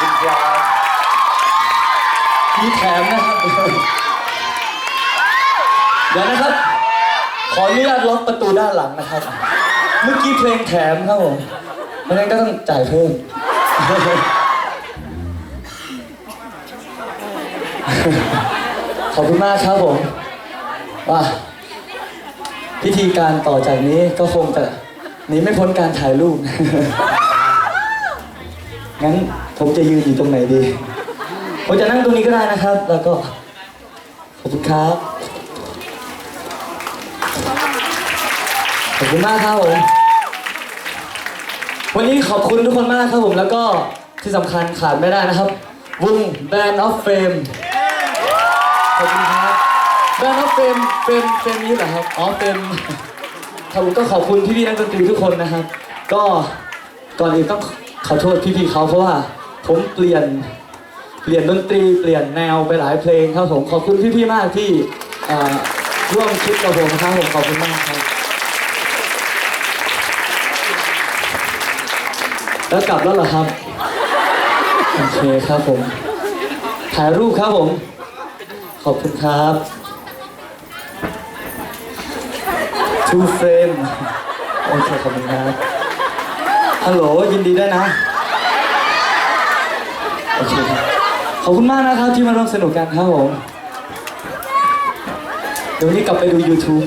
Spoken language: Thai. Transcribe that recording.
คุณครับมีแถมนะครับเดี๋ยวนะครับ ขออนุญาตล็อกประตูด้านหลังนะครับ เมื่อกี้เพลงแถมครับผมไม่งั้นก็ต้องจ่ายเพิ่มขอบคุณมากครับผมว่าพิธีการต่อจากนี้ก็คงจะหนีไม่พ้นการถ่ายรูป งั้นผมจะยืนอยู่ตรงไหนดีผมจะนั่งตรงนี้ก็ได้นะครับ แล้วก็ขอบคุณครับขอบคุณมากครับผมวันนี้ขอบคุณทุกคนมากครับผมแล้วก็ที่สำคัญขาดไม่ได้นะครับวง Band of Fame ขอบคุณครับ Band of Fame เป็นเป็นนี้เหรอครับอ๋อเป็นครับผมก็ขอบคุณพี่ๆนักดนตรีทุกคนนะครับ ก็ก่อนอื่นต้อง ขอโทษพี่ๆเขาเพราะว่าผมเปลี่ยนเปลี่ยนดนตรีเปลี่ยนแนวไปหลายเพลงครับผมขอบคุณพี่ๆมากที่ร่วมคิดกับผมครับผมขอบคุณมากครับแล้วกลับแล้วเหรอครับโอเคครับผมถ่ายรูปครับผม ขอบคุณครับ Two frame โอเคขอบคุณครับ ฮัลโหลยินดีด้วยนะ โอเคครับ ขอบคุณมากนะครับที่มาร่วมสนุกกันครับผม เดี๋ยววันนี้กลับไปดู YouTube